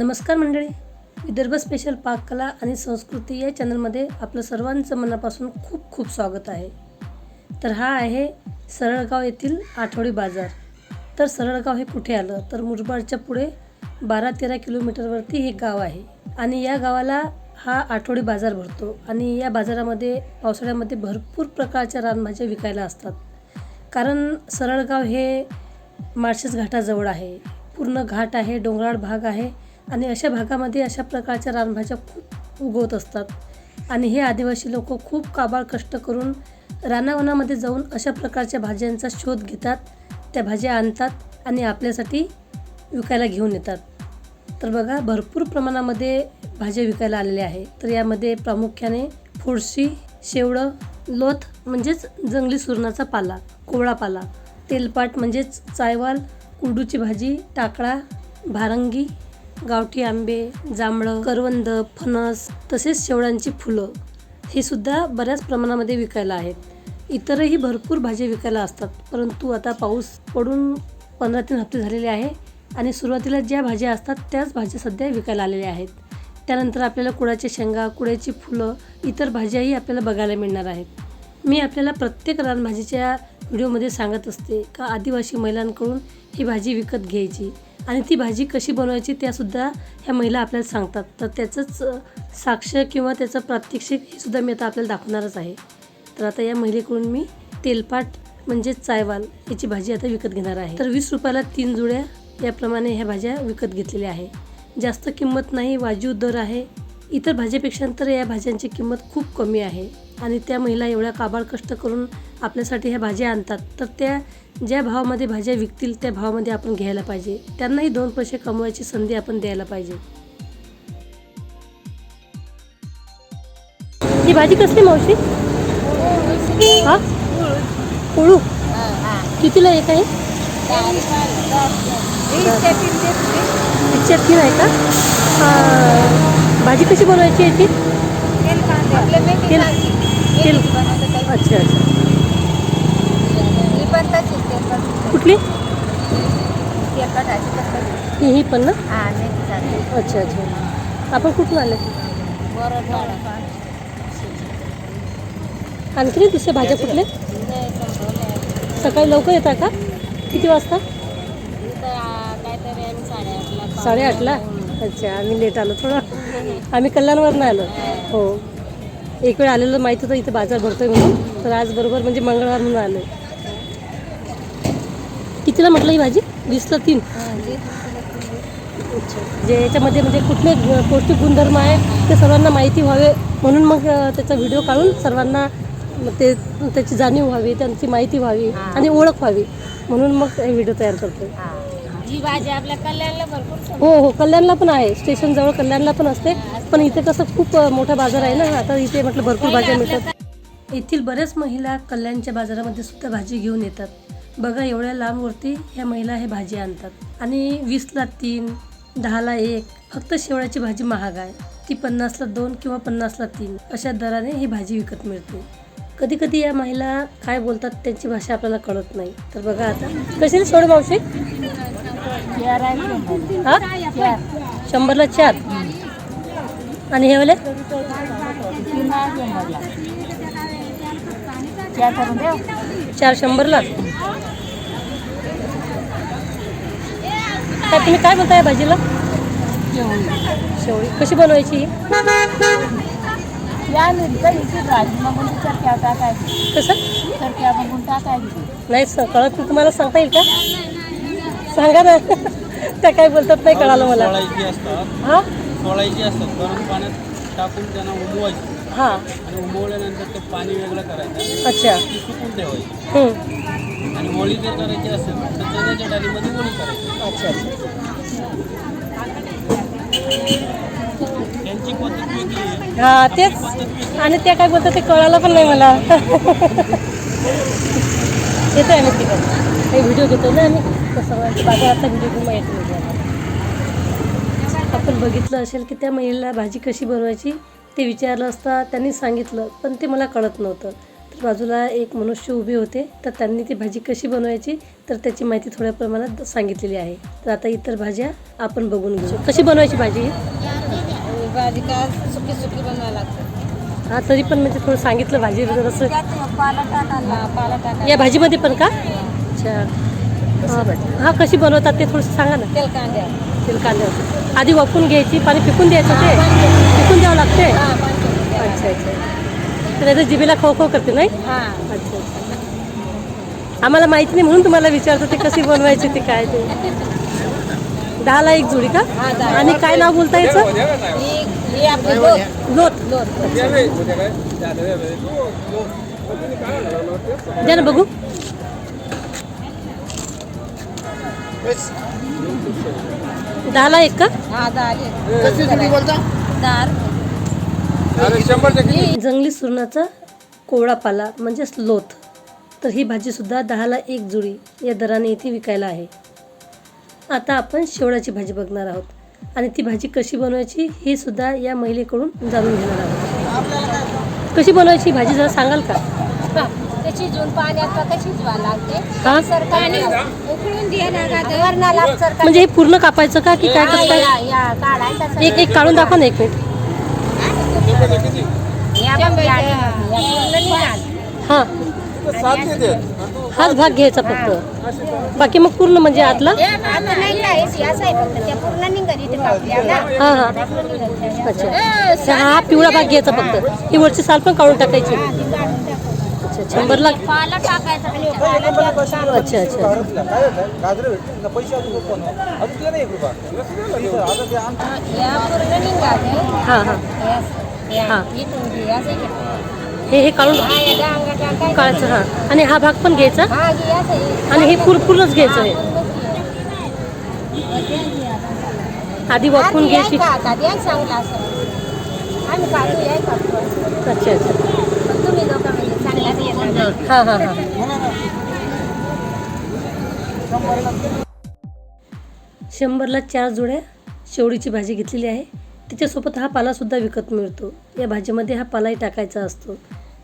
नमस्कार मंडळी. विदर्भ स्पेशल पाककला आणि संस्कृती या चॅनलमध्ये आपलं सर्वांचं मनापासून खूप खूप स्वागत आहे. तर हा आहे सरळगाव येथील आठवडी बाजार. तर सरळगाव हे कुठे आलं? तर मुरबाडच्या पुढे बारा तेरा किलोमीटरवरती हे गाव आहे. आणि या गावाला हा आठवडी बाजार भरतो. आणि या बाजारामध्ये पावसाळ्यामध्ये भरपूर प्रकारच्या रानभाज्या विकायला असतात. कारण सरळगाव हे माळशेस घाटाजवळ आहे. पूर्ण घाट आहे डोंगराळ भाग आहे. आणि अशा भागामध्ये अशा प्रकारच्या रानभाज्या खूप उगवत असतात. आणि हे आदिवासी लोक खूप काबाळ कष्ट करून रानावनामध्ये जाऊन अशा प्रकारच्या भाज्यांचा शोध घेतात त्या भाज्या आणतात आणि आपल्यासाठी विकायला घेऊन येतात. तर बघा भरपूर प्रमाणामध्ये भाज्या विकायला आलेल्या आहे. तर यामध्ये प्रामुख्याने फुडशी शेवळं लोथ म्हणजेच जंगली सुरणाचा पाला कोवळा पाला तेलपाट म्हणजेच चायवाल कुरडूची भाजी टाकळा भारंगी गावठी आंबे जांभळं करवंद फणस तसेच शेवळांची फुलं हे सुद्धा बऱ्याच प्रमाणामध्ये विकायला आहेत. इतरही भरपूर भाज्या विकायला असतात परंतु आता पाऊस पडून पंधरा तीन हप्ते झालेले आहे आणि सुरुवातीला ज्या भाज्या असतात त्याच भाज्या सध्या विकायला आलेल्या आहेत. त्यानंतर आपल्याला कुळाच्या शेंगा कुळ्याची फुलं इतर भाज्याही आपल्याला बघायला मिळणार आहेत. मी आपल्याला प्रत्येक रानभाजीच्या व्हिडिओमध्ये सांगत असते का आदिवासी महिलांकडून ही भाजी विकत घ्यायची? आणि ती भाजी कशी बनवायची त्यासुद्धा ह्या महिला आपल्याला सांगतात. तर त्याचंच साक्ष किंवा त्याचं प्रात्यक्षिक हे सुद्धा मी आता आपल्याला दाखवणारच आहे. तर आता या महिलेकडून मी तेलपाट म्हणजे चायवाल याची भाजी आता विकत घेणार आहे. तर वीस रुपयाला तीन जुड्या याप्रमाणे ह्या भाज्या विकत घेतलेल्या आहे. जास्त किंमत नाही वाजू दर आहे. इतर भाज्यापेक्षा तर या भाज्यांची किंमत खूप कमी आहे. आणि त्या महिला एवढ्या काबाड कष्ट करून आपल्यासाठी ह्या भाज्या आणतात तर त्या ज्या भावामध्ये भाज्या विकतील त्या भावामध्ये आपण घ्यायला पाहिजे. त्यांनाही दोन पैसे कमवायची संधी आपण द्यायला पाहिजे. ही भाजी कसली मावशी? हा? पोळू कितीला एक आहे? तीन आहे का? भाजी कशी बनवायची याची? तेल तेल अच्छा. कुठली? ही पण ना? अच्छा अच्छा. आपण कुठून आले? आणखी दुसऱ्या भाज्या कुठल्या सकाळी लवकर येता का? किती वाजता? साडेआठला अच्छा आम्ही लेट आलो थोडं. आम्ही कल्याणवरनं आलो. हो. एक वेळ आलेलं माहिती होतं इथं बाजार भरतोय म्हणून. तर आज बरोबर म्हणजे मंगळवार म्हणून आलो कितीला म्हटलं ही भाजी वीसला तीन. अच्छा जे याच्यामध्ये म्हणजे कुठले पौष्टिक गुणधर्म आहे ते सर्वांना माहिती व्हावे. म्हणून मग त्याचा व्हिडिओ काढून सर्वांना ते त्याची जाणीव व्हावी त्यांची माहिती व्हावी आणि ओळख व्हावी. म्हणून मग हे व्हिडिओ तयार करतो ही. भाजी आपल्या कल्याणला भरपूर सम- हो. हो कल्याणला पण आहे. स्टेशन जवळ कल्याणला पण असते. पण इथे कसं खूप मोठा बाजार आहे ना. आता इथे म्हटलं भरपूर भाज्या मिळतात. येथील बऱ्याच महिला कल्याणच्या बाजारामध्ये सुद्धा भाजी घेऊन येतात. बघा एवढ्या लांबवरती ह्या महिला हे भाजी आणतात. आणि वीसला तीन दहाला एक फक्त शेवळ्याची भाजी महाग आहे. ती पन्नासला दोन किंवा पन्नासला तीन अशा दराने ही भाजी विकत मिळते. कधी कधी या महिला काय बोलतात त्यांची भाषा आपल्याला कळत नाही. तर बघा आता. कशी सोड मावशी? शंभरला. हा? चार. शंभरला चार. आणि हे वाले? चार शंभरला. काय तुम्ही काय बोलताय भाजीला? शेवळी कशी बनवायची ही? या चरक्या टाकायची. कसं? चरक्या टाकायची? नाही स- कळत नाही. तुम्हाला सांगता येईल का? सांगा ना. त्या काय बोलतात नाही कळालं मला. सोळायची असतात. हा? सोळायची असतात. गरम पाण्यात टाकून त्यांना उमवायची. हा. आणि उमवल्यानंतर ते पाणी वेगळं करायचं. अच्छा. ती सुकून ठेवायची. आणि होळी जर करायची असेल तर चण्याच्या डाळीमध्ये होळी करायची. अच्छा अच्छा. त्यांची पद्धत वेगळी आहे. हा तेच. आणि त्या काय बोलतात ते कळालं पण नाही मला. येतो आम्ही तिकडे. काही व्हिडिओ घेतो ना आम्ही. कसं बाजारातला व्हिडिओ घेऊन येतो म्हणजे आता. आपण बघितलं असेल की त्या महिलेला भाजी कशी बनवायची ते विचारलं असता त्यांनी सांगितलं पण ते मला कळत नव्हतं. बाजूला एक मनुष्य उभे होते तर त्यांनी ती भाजी कशी बनवायची तर त्याची माहिती थोड्या प्रमाणात सांगितलेली आहे. तर आता इतर भाज्या आपण बघून घेऊ. कशी बनवायची भाजी? ही? भाजी का सुकी सुकी बनवायला लागते. हा तरी पण म्हणजे थोडं सांगितलं भाजी असं. पाला टाकायला या भाजीमध्ये पण का? अच्छा. हा, हा कशी बनवतात ते थोडंसं सांगा ना. तेल कांद्या. तेल आधी वापरून घ्यायची पाणी पिकून द्यायचं ते? पिकून द्यावं लागते? हा अच्छा अच्छा. तर त्याचं जिभेला खो खो करते नाही? हा. अच्छा अच्छा. आम्हाला माहिती नाही म्हणून तुम्हाला विचारतो ते कशी बनवायची ते काय ते. दहाला एक जोडी का? हा, दहा. आणि काय नाव बोलता याचं? ही ही आपली लोट द्या ना बघू. दहाला एक का? हा टक्के जंगली सुरणाचा कोवळा पाला म्हणजेच लोथ. तर ही भाजीसुद्धा दहाला एक जुडी या दराने इथे विकायला आहे. आता आपण शेवळाची भाजी बघणार आहोत. आणि ती भाजी कशी बनवायची हे सुद्धा या महिलेकडून जाणून घेणार आहोत. कशी बनवायची भाजी जरा सांगाल का? पाण्यात लागते? हा? सरकारने उकळून म्हणजे हे पूर्ण कापायचं का की काय कसं काय? या या काढायचा एक एक काढून दाखवा ना एक मिनिट या बघ, या- या पूर्ण निघाल. हां हाच भाग घ्यायचा फक्त बाकी मग पूर्ण म्हणजे आतला हां हां अच्छा अच्छा हा पिवळा भाग घ्यायचा फक्त ही वरची साल पण काढून टाकायची अच्छा शंभरला पाला टाकायचा आणि पाला द्या. अच्छा अच्छा या पूर्ण निघाले हां हां हा. इथून घे असं घे. हे हे काढून हा या डांगा टाकायचा. काढायचं हां आणि हा भाग पण घ्यायचा हा घे असं हे. आणि हे पूर पूर्णच घ्यायचं आहे आधी वापरून आधी याय घ्यायची का आता? द्या चांगलं असं. आम्ही काढू याय का? अच्छा अच्छा पण तुम्ही लोक म्हणजे चांगलाच येतात. हां हां हां शंभरला चार जुड्या शेवडीची भाजी घेतलेली आहे. त्याच्यासोबत हा पालासुद्धा विकत मिळतो. या भाजीमध्ये हा पालाही टाकायचा असतो.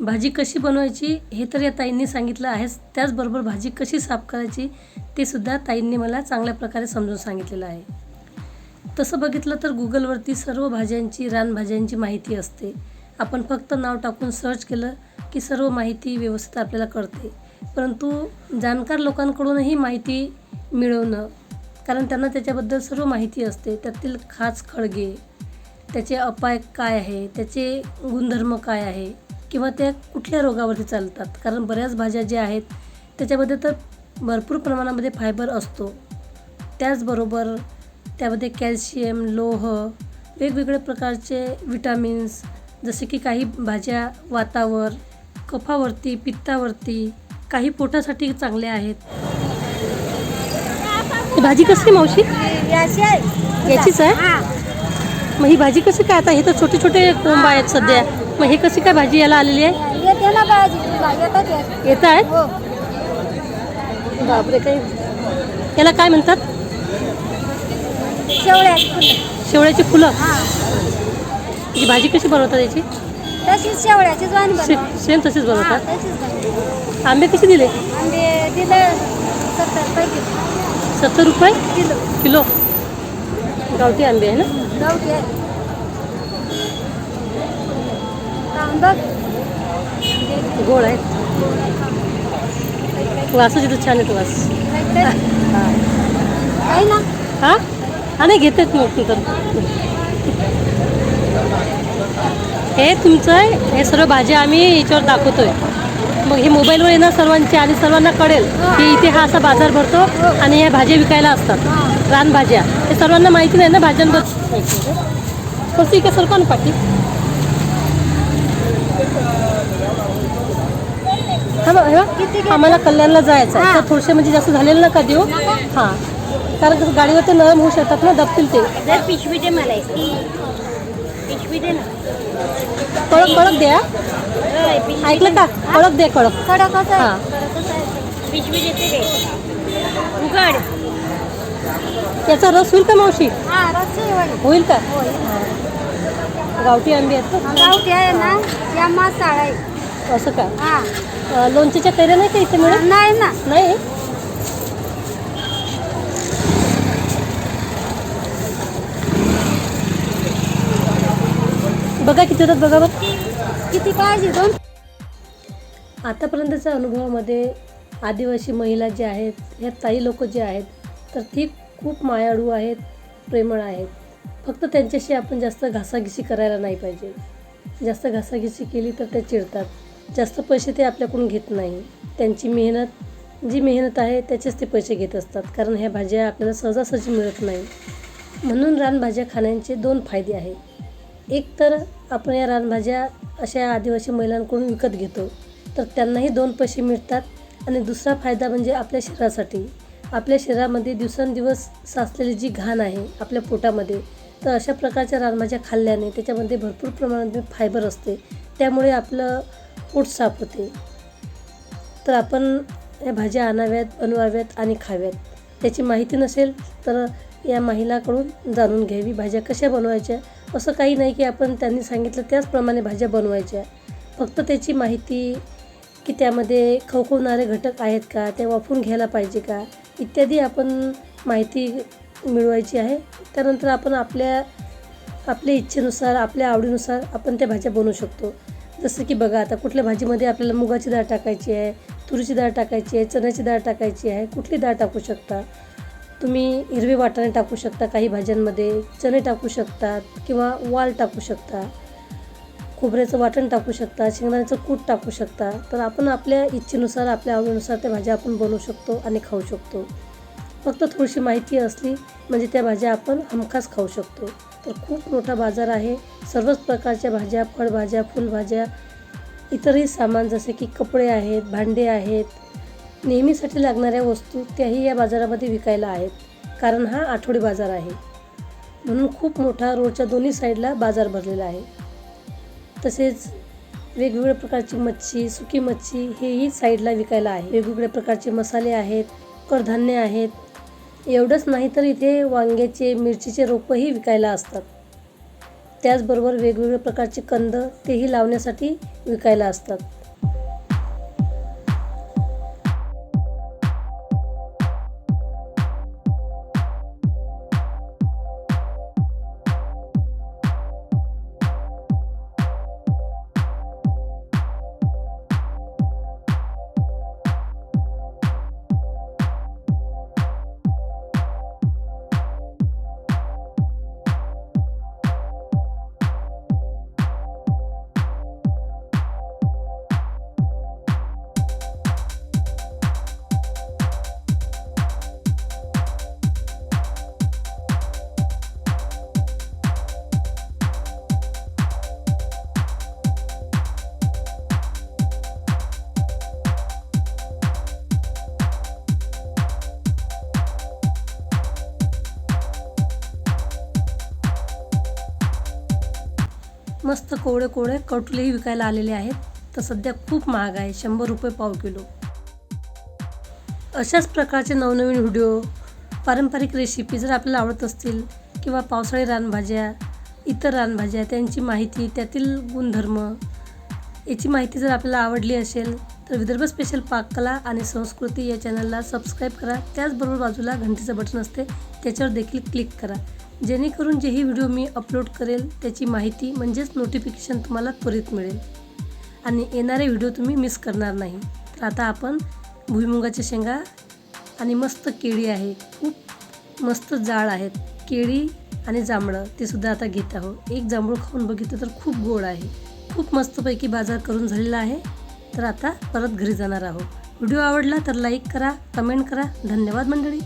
भाजी कशी बनवायची हे तर या ताईंनी सांगितलं आहेच. त्याचबरोबर भाजी कशी साफ करायची ते सुद्धा ताईंनी मला चांगल्या प्रकारे समजून सांगितलेलं आहे. तसं बघितलं तर गुगलवरती सर्व भाज्यांची रानभाज्यांची माहिती असते. आपण फक्त नाव टाकून सर्च केलं की सर्व माहिती व्यवस्थित आपल्याला कळते. परंतु जाणकार लोकांकडूनही माहिती मिळवणं कारण त्यांना त्याच्याबद्दल सर्व माहिती असते त्यातील खास खळगे त्याचे अपाय काय आहे त्याचे गुणधर्म काय आहे किंवा त्या कुठल्या रोगावरती चालतात? कारण बऱ्याच भाज्या ज्या आहेत त्याच्यामध्ये तर भरपूर प्रमाणामध्ये फायबर असतो. त्याचबरोबर त्यामध्ये कॅल्शियम लोह वेगवेगळ्या प्रकारचे विटामिन्स जसे की काही भाज्या वातावर कफावरती पित्तावरती काही पोटासाठी चांगल्या आहेत. भाजी कसली मावशी? याचीच आहे? मग ही भाजी कशी काय आता? हे तर छोटे छोटे कोंब आहेत सध्या. मग हे कशी काय भाजी याला आलेली आहे? येते आहेत? हो. बापरे काही याला काय म्हणतात? शेवळ्या. फुलं. शेवळ्याची फुलं. ही भाजी कशी बनवतात याची? तशीच शेवळ्याची ज्वान बनव. से- सेम तशीच हा बनवतात तशीच बनव. आंबे कसे दिले? आंबे दिलं सत्तर पैकी. सत्तर रुपये? किलो. किलो. गावठी आंबे आहे ना? गावठी आहे. गोड आहे. वासच इथं छान येतो वास. आहे ना? हा? हा नाही घेतेच मग. नंतर हे तुमचं आहे. हे सर्व भाज्या आम्ही याच्यावर दाखवतोय. मग हे मोबाईलवर येणार सर्वांचे आणि सर्वांना कळेल की इथे हा असा बाजार भरतो आणि या भाज्या विकायला असतात. रानभाज्या हे सर्वांना माहिती नाही ना भाज्यांबद्दल? कसं इकडे सर? कोण पाठी? आम्हाला कल्याणला जायचं आहे. तर थोडेसे म्हणजे जास्त झालेलं नका देऊ. हां. कारण कसं गाडीवर ते नरम होऊ शकतात ना दबतील ते. पिशवी दे मला पिशवी दे ना. कडक कडक द्या. ऐकलं का? कडक. दे कडक. कडकच आहे हा. कडकच आहे. पिशवी देते दे उघड. याचा रस होईल का मावशी? हा रस्सी वडी होईल का? गावठी आंबे आहेत गावठी आहे ना या मासाळा आहे. असं का? हा. अ, लोणच्याच्या कैऱ्या नाही का इथे मिळत? नाही ना. नाही? बघा किती होतात बघा बघ किती पाहिजे दोन? आतापर्यंतच्या अनुभवामध्ये आदिवासी महिला ज्या आहेत ह्या ताई लोक जे आहेत तर ती खूप मायाळू आहेत प्रेमळ आहेत. फक्त त्यांच्याशी आपण जास्त घासाघिसी करायला नाही पाहिजे. जास्त घासाघिसी केली तर ते चिडतात. जास्त पैसे ते आपल्याकडून घेत नाही. त्यांची मेहनत जी मेहनत आहे त्याचेच ते पैसे घेत असतात. कारण ह्या भाज्या आपल्याला सहजासहजी मिळत नाही. म्हणून रानभाज्या खाण्याचे दोन फायदे आहेत. एक तर आपण या रानभाज्या अशा आदिवासी महिलांकडून विकत घेतो. तर त्यांनाही दोन पैसे मिळतात आणि दुसरा फायदा म्हणजे आपल्या शरीरासाठी. आपल्या शरीरामध्ये दिवसेंदिवस साचलेली जी घाण आहे आपल्या पोटामध्ये तर अशा प्रकारच्या रानभाज्या खाल्ल्याने त्याच्यामध्ये भरपूर प्रमाणात फायबर असते. त्यामुळे आपलं पोट साफ होते. तर आपण या भाज्या आणाव्यात बनवाव्यात आणि खाव्यात. त्याची माहिती नसेल तर या महिलाकडून जाणून घ्यावी भाज्या कशा बनवायच्या असं काही नाही की आपण त्यांनी सांगितलं त्याचप्रमाणे भाज्या बनवायच्या. फक्त त्याची माहिती की त्यामध्ये खवखवणारे घटक आहेत का ते वापरून घ्यायला पाहिजे का इत्यादी आपण माहिती मिळवायची आहे. त्यानंतर आपण आपल्या आपल्या इच्छेनुसार आपल्या आवडीनुसार आपण त्या भाज्या बनवू शकतो. जसं की बघा आता कुठल्या भाजीमध्ये आपल्याला मुगाची डाळ टाकायची आहे तुरीची डाळ टाकायची आहे चण्याची डाळ टाकायची आहे कुठली डाळ टाकू शकता? तुम्ही हिरवे वाटाणे टाकू शकता काही भाज्यांमध्ये चणे टाकू शकतात किंवा वाल टाकू शकता खोबऱ्याचं वाटण टाकू शकता शेंगदाण्याचं कूट टाकू शकता तर आपण आपल्या इच्छेनुसार आपल्या आवडीनुसार त्या भाज्या आपण बनवू शकतो आणि खाऊ शकतो. फक्त थोडीशी माहिती असली म्हणजे त्या भाज्या आपण हमखास खाऊ शकतो. तर खूप मोठा बाजार आहे. सर्वच प्रकारच्या भाज्या फळभाज्या फुलभाज्या इतरही सामान जसे की कपडे आहेत भांडे आहेत नेहमीसाठी लागणाऱ्या वस्तू त्याही या बाजारामध्ये विकायला आहेत कारण हा आठवडी बाजार आहे. म्हणून खूप मोठा रोडच्या दोन्ही साईडला बाजार भरलेला आहे. तसेच वेगवेगळ्या प्रकारची मच्छी सुकी मच्छी हेही साईडला विकायला आहे. वेगवेगळ्या प्रकारचे मसाले आहेत कडधान्य आहेत. एवढंच नाही तर इथे वांग्याचे मिरचीचे रोपंही विकायला असतात. त्याचबरोबर वेगवेगळ्या प्रकारचे कंद तेही लावण्यासाठी विकायला असतात. कोवळे कोवळे कटुलेही विकायला आलेले आहेत. तर सध्या खूप महाग आहे. शंभर रुपये पाव किलो. अशाच प्रकारचे नवनवीन व्हिडिओ पारंपरिक रेसिपी जर आपल्याला आवडत असतील किंवा पावसाळी रानभाज्या इतर रानभाज्या त्यांची माहिती त्यातील गुणधर्म याची माहिती जर आपल्याला आवडली असेल तर विदर्भ स्पेशल पाककला आणि संस्कृती या चॅनलला सबस्क्राईब करा. त्याचबरोबर बाजूला घंटीचं बटन असते. त्याच्यावर देखील क्लिक करा. जेणेकरून जेही व्हिडिओ मी अपलोड करेल त्याची माहिती म्हणजेच नोटिफिकेशन तुम्हाला त्वरित मिळेल. आणि येणारे व्हिडिओ तुम्ही मिस करणार नाही. तर आता आपण भुईमुगाच्या शेंगा आणि मस्त केळी आहे. खूप मस्त जाळ आहेत. केळी आणि जांभळं ते सुद्धा आता घेत आहोत. एक जांभूळ खाऊन बघितलं तर खूप गोड आहे. खूप मस्तपैकी बाजार करून झालेला आहे. तर आता परत घरी जाणार आहोत. व्हिडिओ आवडला तर लाईक करा कमेंट करा. धन्यवाद मंडळी.